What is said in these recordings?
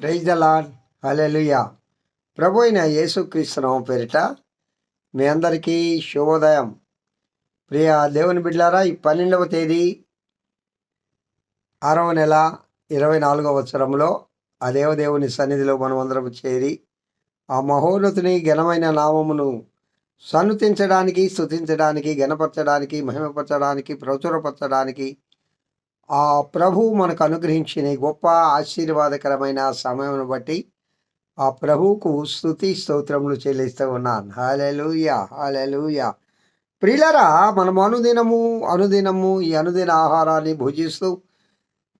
Praise the hallelujah ప్రభు అయిన యేసుక్రీస్తునామ పేరిట మీ అందరికీ శుభోదయం. ప్రియ దేవుని బిడ్డారా ఈ పన్నెండవ తేదీ ఆరవ నెల ఇరవై నాలుగవ వత్సరంలో ఆ దేవదేవుని సన్నిధిలో మనం అందరం చేరి ఆ మహోన్నతుని ఘనమైన నామమును సన్నుతించడానికి స్థుతించడానికి గణపరచడానికి మహిమపరచడానికి ప్రచురపరచడానికి ఆ ప్రభువు మనకు అనుగ్రహించిన గొప్ప ఆశీర్వాదకరమైన సమయం బట్టి ఆ ప్రభువుకు స్థుతి స్తోత్రములు చెల్లిస్తూ ఉన్నాను. హాలెలూయా హాలెలూయా ప్రియులరా మనం అనుదినము అనుదినము ఈ అనుదిన ఆహారాన్ని భుజిస్తూ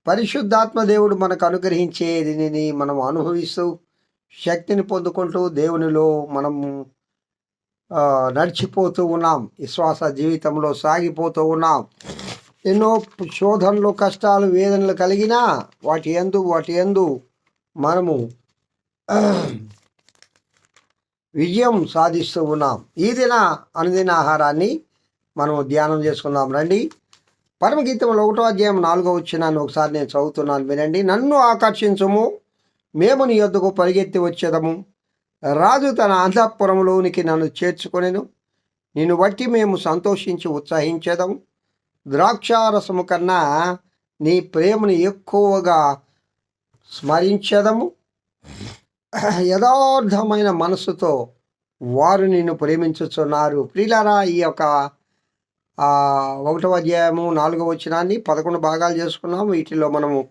పరిశుద్ధాత్మ దేవుడు మనకు అనుగ్రహించే దీనిని మనం అనుభవిస్తూ శక్తిని పొందుకుంటూ దేవునిలో మనము నడిచిపోతూ ఉన్నాం. విశ్వాస జీవితంలో సాగిపోతూ ఉన్నాం. ఎన్నో శోధనలు కష్టాలు వేదనలు కలిగినా వాటి ఎందు వాటి ఎందు మనము విజయం సాధిస్తూ ఉన్నాం. ఈ దిన అనుదిన ఆహారాన్ని మనము ధ్యానం చేసుకుందాం. రండి. పరమగీతంలో ఒకటో అధ్యాయం నాలుగో వచ్చినాన్ని ఒకసారి నేను చదువుతున్నాను వినండి. నన్ను ఆకర్షించము మేము నీ యొద్దకు పరిగెత్తి వచ్చేదము. రాజు తన అంతఃపురంలోనికి నన్ను చేర్చుకొనేను. నిన్ను బట్టి మేము సంతోషించి ఉత్సహించేదము. ద్రాక్షారసము కన్నా నీ ప్రేమను ఎక్కువగా స్మరించదము. యథార్థమైన మనసుతో వారు నిన్ను ప్రేమించుచున్నారు. ప్రియులారా ఈ యొక్క ఒకటవ అధ్యాయము నాలుగవ వచనాన్ని పదకొండు భాగాలు చేసుకున్నాము. వీటిలో మనము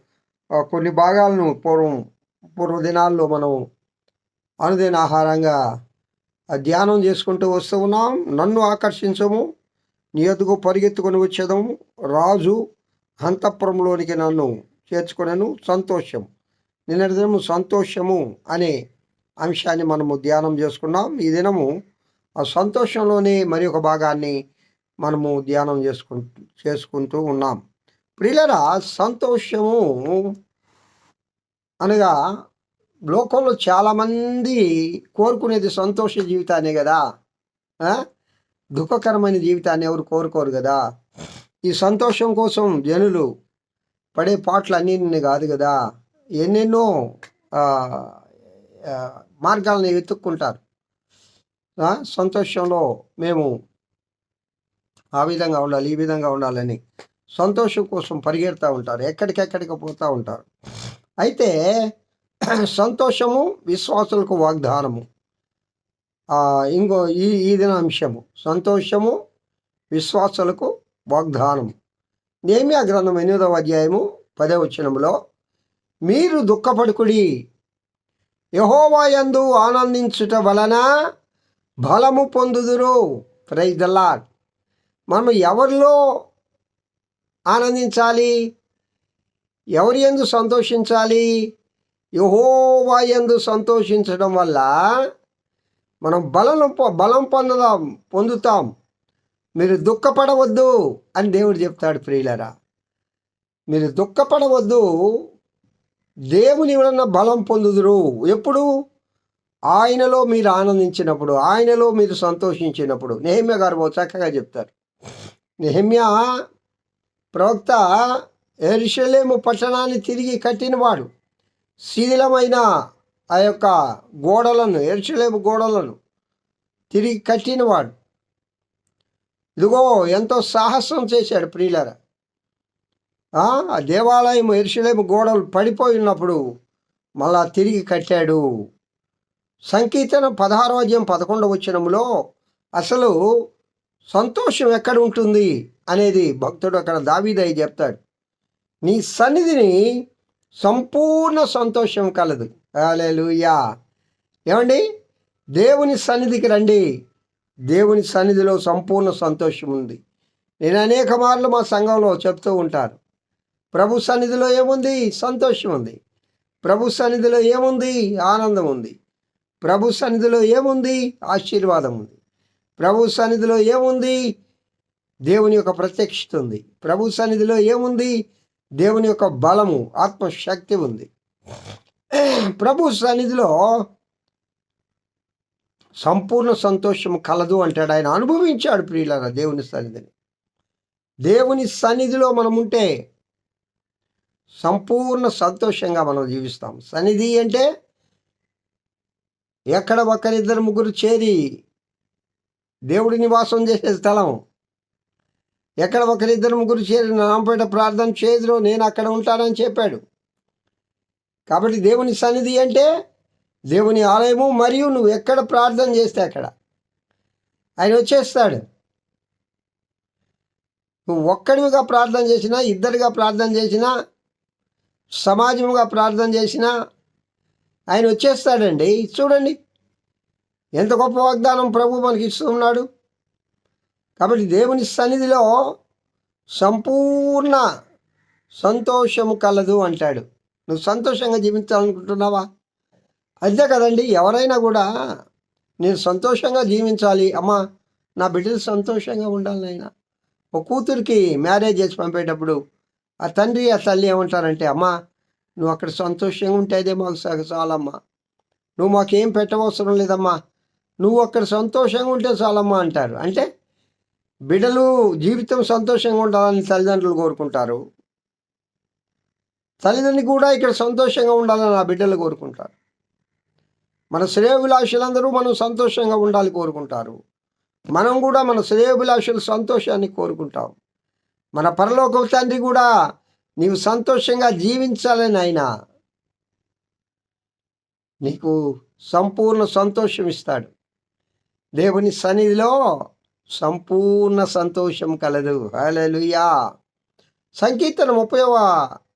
కొన్ని భాగాలను పూర్వం పూర్వ దినాల్లో మనము అనుదిన ఆహారంగా ధ్యానం చేసుకుంటూ వస్తూ ఉన్నాం. నన్ను ఆకర్షించము. నీ ఎదుగు పరిగెత్తుకొని వచ్చేదము. రాజు అంతఃపురంలోనికి నన్ను చేర్చుకునేను. సంతోషం. నిన్న దినము సంతోషము అనే అంశాన్ని మనము ధ్యానం చేసుకున్నాం. ఈ దినము ఆ సంతోషంలోనే మరి ఒక భాగాన్ని మనము ధ్యానం చేసుకు చేసుకుంటూ ఉన్నాం. ప్రియులరా సంతోషము అనగా లోకంలో చాలామంది కోరుకునేది సంతోష జీవితాన్ని కదా. దుఃఖకరమైన జీవితాన్ని ఎవరు కోరుకోరు కదా. ఈ సంతోషం కోసం జనులు పడే పాటలు అన్నీ కాదు కదా. ఎన్నెన్నో మార్గాలను వెతుక్కుంటారు. సంతోషంలో మేము ఆ విధంగా ఉండాలి ఈ విధంగా ఉండాలని సంతోషం కోసం పరిగెడతా ఉంటారు. ఎక్కడికెక్కడికి పోతూ ఉంటారు. అయితే సంతోషము విశ్వాసులకు వాగ్దానము. ఇంకో ఈ ఈ దిన అంశము సంతోషము విశ్వాసులకు వాగ్దానము. నేమియా గ్రంథం ఎనిమిదవ అధ్యాయము పదే వచనములో మీరు దుఃఖపడుకుడి. యహోవాయందు ఆనందించుట వలన బలము పొందుదురు. ప్రైజ్ ద లాడ్ మనం ఎవరిలో ఆనందించాలి? ఎవరి ఎందు సంతోషించాలి? యహోవా ఎందు సంతోషించడం వల్ల మనం బలం బలం పొందదాం పొందుతాం. మీరు దుఃఖపడవద్దు అని దేవుడు చెప్తాడు ప్రియులరా. మీరు దుఃఖపడవద్దు. దేవుని వలన బలం పొందుదురు. ఎప్పుడు? ఆయనలో మీరు ఆనందించినప్పుడు ఆయనలో మీరు సంతోషించినప్పుడు. నెహమ్య గారు ఓ చక్కగా చెప్తారు. నెహమ్య ప్రవక్త ఎరుషలేము పట్టణాన్ని తిరిగి కట్టినవాడు. శిథిలమైన ఆ యొక్క గోడలను ఎరుచలేపు గోడలను తిరిగి కట్టినవాడు. ఇదిగో ఎంతో సాహసం చేశాడు ప్రియులరా. ఆ దేవాలయం ఎరుసలేము గోడలు పడిపోయి ఉన్నప్పుడు మళ్ళా తిరిగి కట్టాడు. సంకీర్తన పదహారో అధ్యాయం పదకొండవ వచనంలో అసలు సంతోషం ఎక్కడ ఉంటుంది అనేది భక్తుడు అక్కడ దావీదయ్య చెప్తాడు. నీ సన్నిధిని సంపూర్ణ సంతోషం కలదు. అలెలుయా ఏమండి? దేవుని సన్నిధికి రండి. దేవుని సన్నిధిలో సంపూర్ణ సంతోషం ఉంది. నేను అనేక మార్లు మా సంఘంలో చెప్తూ ఉంటాను. ప్రభు సన్నిధిలో ఏముంది? సంతోషం ఉంది. ప్రభు సన్నిధిలో ఏముంది? ఆనందం ఉంది. ప్రభు సన్నిధిలో ఏముంది? ఆశీర్వాదం ఉంది. ప్రభు సన్నిధిలో ఏముంది? దేవుని యొక్క ప్రత్యక్షత ఉంది. ప్రభు సన్నిధిలో ఏముంది? దేవుని యొక్క బలము ఆత్మశక్తి ఉంది. ప్రభు సన్నిధిలో సంపూర్ణ సంతోషం కలదు అంటాడు. ఆయన అనుభవించాడు ప్రియులారా దేవుని సన్నిధిని. దేవుని సన్నిధిలో మనం ఉంటే సంపూర్ణ సంతోషంగా మనం జీవిస్తాం. సన్నిధి అంటే ఎక్కడ ఒకరిద్దరు ముగ్గురు చేరి దేవుడి నివాసం చేసే స్థలం. ఎక్కడ ఒకరిద్దరు ముగ్గురు చేరి నామపేట ప్రార్థన చేదురో నేను అక్కడ ఉంటానని చెప్పాడు. కాబట్టి దేవుని సన్నిధి అంటే దేవుని ఆలయము మరియు నువ్వు ఎక్కడ ప్రార్థన చేస్తే అక్కడ. ఆయన వచ్చేస్తాడు. నువ్వు ఒక్కడివిగా ప్రార్థన చేసినా ఇద్దరిగా ప్రార్థన చేసినా సమాజముగా ప్రార్థన చేసినా ఆయన వచ్చేస్తాడండి. చూడండి. ఎంత గొప్ప వాగ్దానం ప్రభు మనకి ఇస్తున్నాడు కాబట్టి దేవుని సన్నిధిలో సంపూర్ణ సంతోషము కలదు అంటాడు. నువ్వు సంతోషంగా జీవించాలనుకుంటున్నావా? అంతే కదండి ఎవరైనా కూడా నేను సంతోషంగా జీవించాలి అమ్మా నా బిడ్డలు సంతోషంగా ఉండాలి నాయన. ఒక కూతురికి మ్యారేజ్ చేసి పంపేటప్పుడు ఆ తండ్రి ఆ తల్లి ఏమంటారంటే అమ్మా నువ్వు అక్కడ సంతోషంగా ఉంటే అదే మాకు సగ- చాలమ్మా. నువ్వు మాకేం పెట్టవసరం లేదమ్మా నువ్వు అక్కడ సంతోషంగా ఉంటే చాలమ్మా అంటారు. అంటే బిడ్డలు జీవితం సంతోషంగా ఉండాలని తల్లిదండ్రులు కోరుకుంటారు. తల్లిదండ్రులు కూడా ఇక్కడ సంతోషంగా ఉండాలని ఆ బిడ్డలు కోరుకుంటారు. మన శ్రేయోభిలాషులందరూ మనం సంతోషంగా ఉండాలి కోరుకుంటారు. మనం కూడా మన శ్రేయోభిలాషుల సంతోషాన్ని కోరుకుంటాం. మన పరలోక తండ్రి కూడా నీవు సంతోషంగా జీవించాలని ఆయన నీకు సంపూర్ణ సంతోషం ఇస్తాడు. దేవుని సన్నిధిలో సంపూర్ణ సంతోషం కలదు. హల్లెలూయా! సంకీర్తన ముప్పైవ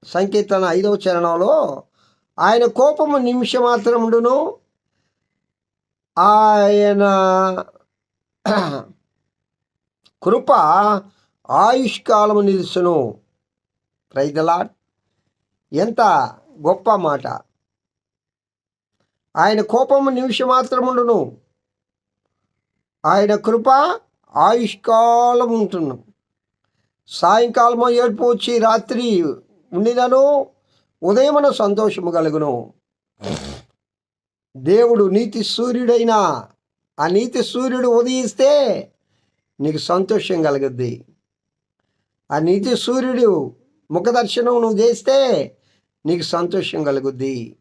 సంకీర్తన ఐదవ చరణంలో ఆయన కోపము నిమిషమాత్రముడును ఆయన కృప ఆయుష్కాలము నిలుసును. ప్రైదలాడ్ ఎంత గొప్ప మాట. ఆయన కోపము నిమిషమాత్రముండును ఆయన కృప ఆయుష్కాలం ఉంటున్నాం సాయంకాలము ఏడుపు వచ్చి రాత్రి ఉండినను ఉదయమున సంతోషము కలుగును. దేవుడు నీతి సూర్యుడైన ఆ నీతి సూర్యుడు ఉదయిస్తే నీకు సంతోషం కలుగుద్ది. ఆ నీతి సూర్యుడు ముఖదర్శనం నువ్వు చేస్తే నీకు సంతోషం కలుగుద్ది.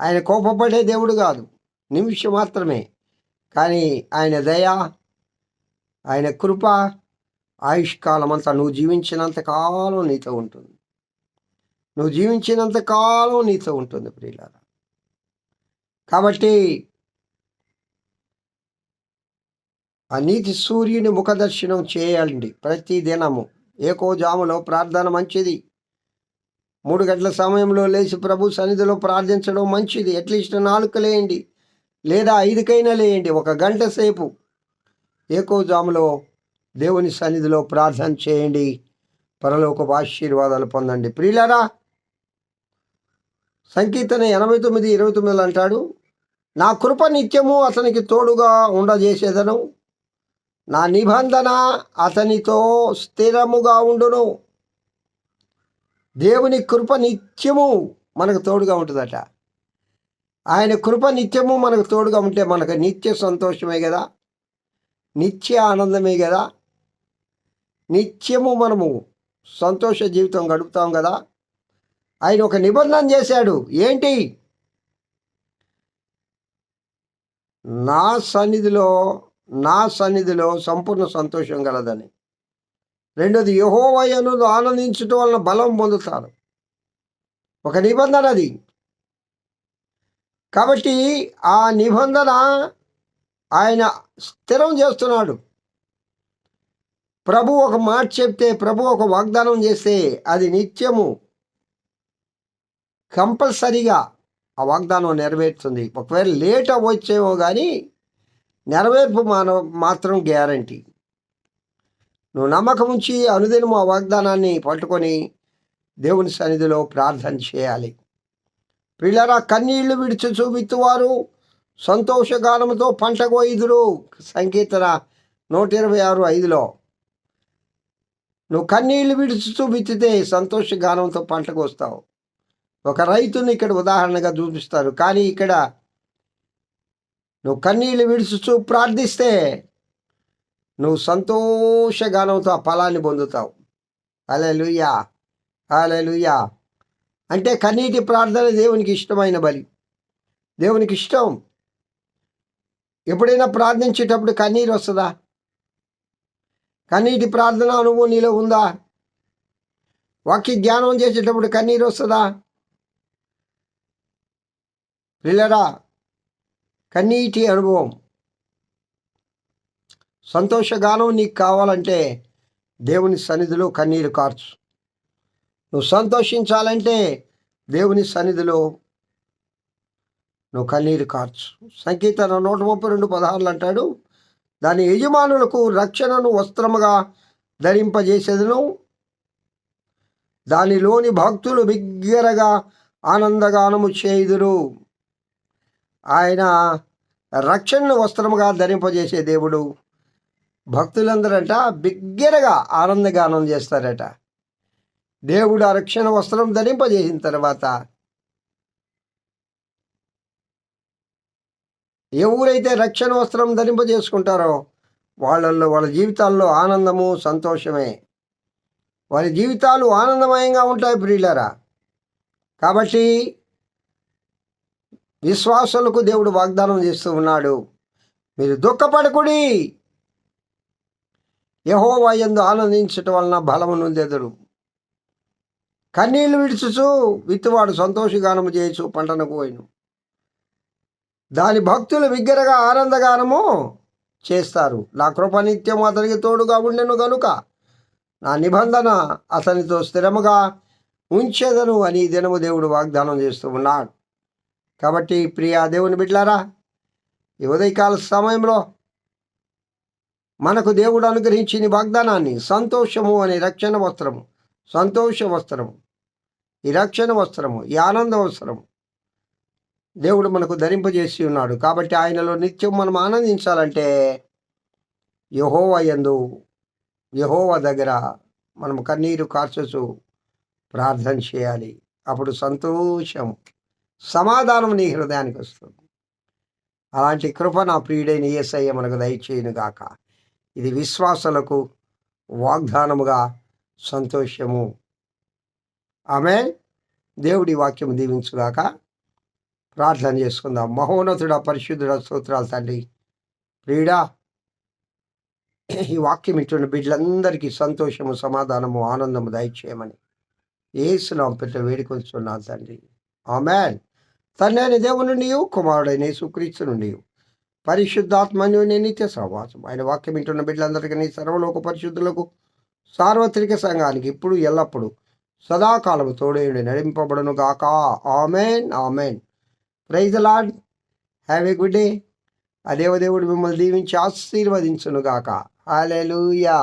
ఆయన కోపపడే దేవుడు కాదు నిమిషం మాత్రమే. కానీ ఆయన దయ ఆయన కృప ఆయుష్కాలం అంతా నువ్వు జీవించినంత కాలం నీతో ఉంటుంది. నువ్వు జీవించినంత కాలం నీతో ఉంటుంది ప్రియులారా. కాబట్టి ఆ నీతి సూర్యుని ముఖదర్శనం చేయాలండి ప్రతి దినము. ఏకో జాములో ప్రార్థన మంచిది. మూడు గంటల సమయంలో లేచి ప్రభు సన్నిధిలో ప్రార్థించడం మంచిది. అట్లీస్ట్ నాలుగు లేయండి. లేదా ఐదుకైనా లేయండి. ఒక గంట సేపు ఏకో జాములో దేవుని సన్నిధిలో ప్రార్థన చేయండి. పరలోక ఆశీర్వాదాలు పొందండి. ప్రియులారా సంకీర్తన ఎనభై తొమ్మిది ఇరవై తొమ్మిదిలో అంటాడు నా కృప నిత్యము అతనికి తోడుగా ఉండజేసేదను. నా నిబంధన అతనితో స్థిరముగా ఉండును. దేవుని కృప నిత్యము మనకు తోడుగా ఉంటుందట. ఆయన కృప నిత్యము మనకు తోడుగా ఉంటే మనకు నిత్య సంతోషమే కదా. నిత్య ఆనందమే కదా. నిత్యము మనము సంతోష జీవితం గడుపుతాం కదా. ఆయన ఒక నిబంధన చేశాడు. ఏంటి? నా సన్నిధిలో నా సన్నిధిలో సంపూర్ణ సంతోషం కలదని రెండోది యహోవయను ఆనందించటం వలన బలం పొందుతారు. ఒక నిబంధన అది. కాబట్టి ఆ నిబంధన ఆయన స్థిరం చేస్తున్నాడు. ప్రభు ఒక మాట చెప్తే ప్రభు ఒక వాగ్దానం చేస్తే అది నిత్యము కంపల్సరీగా ఆ వాగ్దానం నెరవేరుతుంది. ఒకవేళ లేట్ అవ్వచ్చేమో కానీ నెరవేర్పు మాన మాత్రం గ్యారంటీ. నువ్వు నమ్మకం ఉంచి అనుదినం ఆ వాగ్దానాన్ని పట్టుకొని దేవుని సన్నిధిలో ప్రార్థన చేయాలి. పిల్లరా కన్నీళ్ళు విడిచి చూపిత్తువారు సంతోషగానముతో పంట కోయిదురు. సంకీర్తన నూట ఇరవై ఆరు ఐదులో నువ్వు కన్నీళ్ళు విడిచి సంతోష సంతోషగానంతో పంటకు వస్తావు. ఒక రైతుని ఇక్కడ ఉదాహరణగా చూపిస్తారు. కానీ ఇక్కడ నువ్వు కన్నీళ్ళు విడుచుతూ ప్రార్థిస్తే నువ్వు సంతోషగానంతో ఆ ఫలాన్ని పొందుతావు. అలెలుయ్యా అలెలుయ్యా అంటే కన్నీటి ప్రార్థన దేవునికి ఇష్టమైన బలి. దేవునికి ఇష్టం. ఎప్పుడైనా ప్రార్థించేటప్పుడు కన్నీరు వస్తుందా? కన్నీటి ప్రార్థన అనుభవం నీలో ఉందా? వాక్య ధ్యానం చేసేటప్పుడు కన్నీరు వస్తుందా? పిల్లరా కన్నీటి అనుభవం. సంతోషగానం నీకు కావాలంటే దేవుని సన్నిధిలో కన్నీరు కార్చు. నువ్వు సంతోషించాలంటే దేవుని సన్నిధిలో నువ్వు కన్నీరు కార్చు. సంకీర్తన నూట ముప్పై రెండు పదహారులు అంటాడు దాని యజమానులకు రక్షణను వస్త్రముగా ధరింపజేసేదను. దానిలోని భక్తులు బిగ్గరగా ఆనందగానము చేయుదురు. ఆయన రక్షణను వస్త్రముగా ధరింపజేసే దేవుడు. భక్తులందరట బిగ్గరగా ఆనందగానం చేస్తారట. దేవుడు ఆ రక్షణ వస్త్రం ధరింపజేసిన తర్వాత ఎవరైతే రక్షణ వస్త్రం ధరింపజేసుకుంటారో వాళ్ళల్లో వాళ్ళ జీవితాల్లో ఆనందము సంతోషమే. వారి జీవితాలు ఆనందమయంగా ఉంటాయి ప్రియులరా. కాబట్టి విశ్వాసులకు దేవుడు వాగ్దానం చేస్తూ ఉన్నాడు. మీరు దుఃఖపడకుడి. యహోవా ఎందు ఆనందించటం వలన బలము నొందెదరు. కన్నీళ్ళు విడుచుచు విత్తువాడు సంతోషగానము చేయొచ్చు పంటను పోయిను. దాని భక్తులు బిగ్గరగా ఆనందగానము చేస్తారు. నా కృప నిత్యం అతనికి తోడుగా ఉండెను గనుక నా నిబంధన అతనితో స్థిరముగా ఉంచేదను అని దినము దేవుడు వాగ్దానం చేస్తూ ఉన్నాడు. కాబట్టి ప్రియా దేవుని బిడ్లారా ఈ ఉదయకాల సమయంలో మనకు దేవుడు అనుగ్రహించిన వాగ్దానాన్ని సంతోషము అనే రక్షణ వస్త్రము సంతోష వస్త్రము ఈ రక్షణ వస్త్రము ఈ ఆనంద వస్త్రము దేవుడు మనకు ధరింపజేసి ఉన్నాడు. కాబట్టి ఆయనలో నిత్యం మనం ఆనందించాలంటే యహోవ యందు యహోవ దగ్గర మనం కన్నీరు కార్చచ్చు ప్రార్థన చేయాలి. అప్పుడు సంతోషం సమాధానం నీ హృదయానికి వస్తుంది. అలాంటి కృప నా ప్రియుడైన ఏసయ్య మనకు దయచేయను గాక. ఇది విశ్వాసులకు వాగ్దానముగా సంతోషము. ఆమె దేవుడి వాక్యం దీవించుగాక. ప్రార్థన చేసుకుందాం. మహోన్నతుడ పరిశుద్ధుడ స్తోత్రాలు తండ్రి. ప్రియుడా ఈ వాక్యం ఇటువంటి బిడ్డలందరికీ సంతోషము సమాధానము ఆనందము దయచేయమని ఏసునాం పెట్ట వేడుకొంచున్నాను తండ్రి. ఆమెన్. తండ్రి అయిన దేవుని నుండి కుమారుడైన సుక్రీస్తు నుండి పరిశుద్ధాత్మన్యుని నిత్య సహవాసం. ఆయన వాక్యం వింటున్న బిడ్డలందరికీ సర్వలోక పరిశుద్ధులకు సార్వత్రిక సంఘానికి ఇప్పుడు ఎల్లప్పుడూ సదాకాలము తోడేయుడి నడింపబడును గాక amen amen. Praise Lord have a good day ఆ దేవదేవుడు మిమ్మల్ని దీవించి ఆశీర్వదించును గాక హాలెలూయా